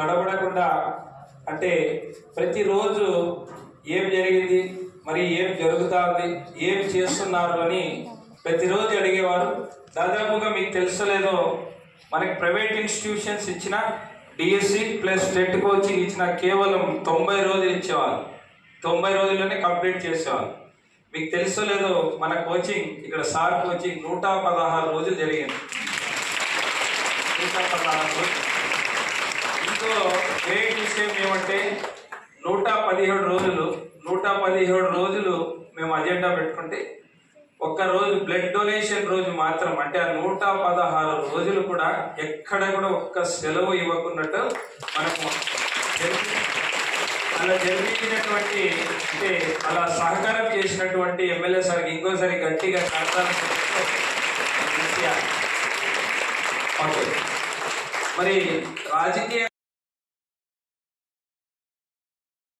తడబడకుండా అంటే ప్రతిరోజు ఏం జరిగింది? మరి ఏం జరుగుతుంది? ఏం చేస్తున్నారు అని ప్రతిరోజు అడిగేవారు. దాదాపుగా మీకు తెలుసలేదో మనకి ప్రైవేట్ ఇన్స్టిట్యూషన్స్ ఇచ్చిన డిఎస్సి ప్లస్ టెట్ కోచింగ్ ఇచ్చిన కేవలం తొంభై రోజులు ఇచ్చేవాళ్ళు తొంభై రోజుల్లోనే కంప్లీట్ చేసేవాళ్ళు మీకు తెలుసో లేదో మన కోచింగ్ ఇక్కడ సార్ కోచింగ్ నూట పదహారు రోజులు జరిగింది. నూట పదహారు రోజులు. ఇంకో గ్రేట్ విషయం ఏమంటే నూట పదిహేడు రోజులు నూట పదిహేడు రోజులు మేము అజెండా పెట్టుకుంటే ఒక్క రోజు బ్లడ్ డొనేషన్ రోజు మాత్రం అంటే ఆ నూట పదహారు రోజులు కూడా ఎక్కడ కూడా ఒక్క సెలవు ఇవ్వకున్నట్టు మనకు అలా జరిపించినటువంటి అంటే అలా సహకారం చేసినటువంటి ఎమ్మెల్యే సార్కి ఇంకోసారి గట్టిగా కడతాను మరి రాజకీయ